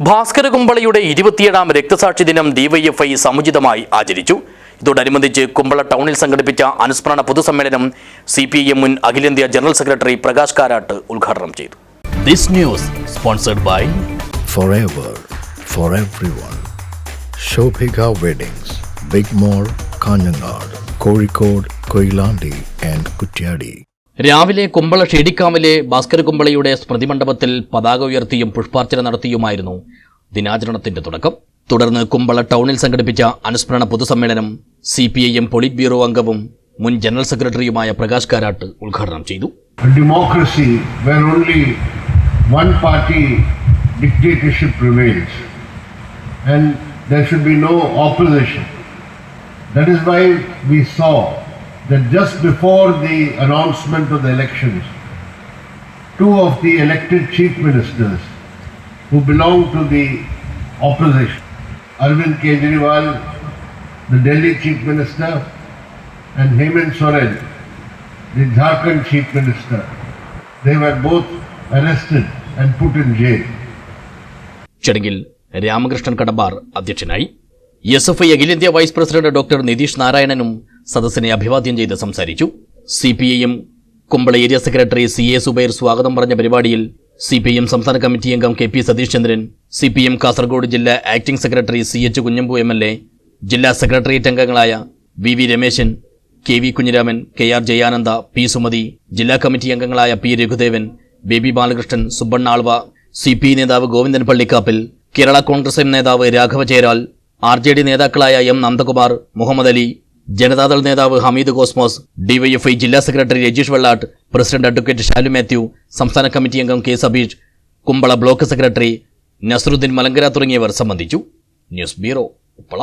ഭാസ്കര കുമ്പളയുടെ ഇരുപത്തിയേഴാം രക്തസാക്ഷി ദിനം ഡിവൈഎഫ്ഐ സമുചിതമായി ആചരിച്ചു ഇതോടനുബന്ധിച്ച് കുമ്പള ടൗണിൽ സംഘടിപ്പിച്ച അനുസ്മരണ പൊതുസമ്മേളനം സി പി ഐ മുൻ അഖിലേന്ത്യാ ജനറൽ സെക്രട്ടറി പ്രകാശ് കാരാട്ട് ഉദ്ഘാടനം ചെയ്തു this news sponsored by forever for everyone. Shobhika weddings big Mall, Kanhangad Kozhikode Koilandi and Kutyadi. രാവിലെ കുമ്പള ഷെഡിക്കാവിലെ ഭാസ്കര കുമ്പളയുടെ സ്മൃതിമണ്ഡപത്തിൽ പതാക ഉയർത്തിയും പുഷ്പാർച്ചന നടത്തിയുമായിരുന്നു ദിനാചരണത്തിന്റെ തുടക്കം. തുടർന്ന് കുമ്പള ടൗണിൽ സംഘടിപ്പിച്ച അനുസ്മരണ പൊതുസമ്മേളനം C P I M polit bureau അംഗവും മുൻ ജനറൽ സെക്രട്ടറിയുമായ പ്രകാശ് കാരാട്ട് ഉദ്ഘാടനം ചെയ്തു. Democracy why we saw that just before the announcement of the elections, two of the elected chief ministers who belong to the opposition, Arvind Kejriwal, the Delhi chief minister, and Hemant Soren, the Jharkhand chief minister. They were both arrested and put in jail. ചടങ്ങിൽ രാമകൃഷ്ണൻ കടമ്പാർ അധ്യക്ഷനായി S F I അഖിലേന്ത്യാ vice president doctor Nitish നാരായണനും സദസ്സിനെ അഭിവാദ്യം ചെയ്ത് സംസാരിച്ചു. C P I M Kumbla area secretary C A Subair സ്വാഗതം പറഞ്ഞ പരിപാടിയിൽ സി പി എം സംസ്ഥാന കമ്മിറ്റി അംഗം K P Satheesh Chandran C P M Kasaragod ജില്ലാ acting secretary C H Kunhambu M L A ജില്ലാ സെക്രട്ടേറിയറ്റ് അംഗങ്ങളായ V V Rameshan K V Kunhiraman K R Jayananda P Sumathi ജില്ലാ committee അംഗങ്ങളായ P Raghudevan Baby Balakrishnan Subbanna Alva C P നേതാവ് Govindan Pallikkappil Kerala Congress M നേതാവ് Raghava Cheral R J D നേതാക്കളായ M Nandakumar Muhammad Ali Janata Dal നേതാവ് Hameed cosmos DYFI ജില്ലാ secretary Rajeesh Vellatt president advocate Shalu Mathew സംസ്ഥാന committee അംഗം K Sabeesh Kumbla block secretary Nasaruddin Malankara തുടങ്ങിയവർ സംബന്ധിച്ചു. News bureau Uppala.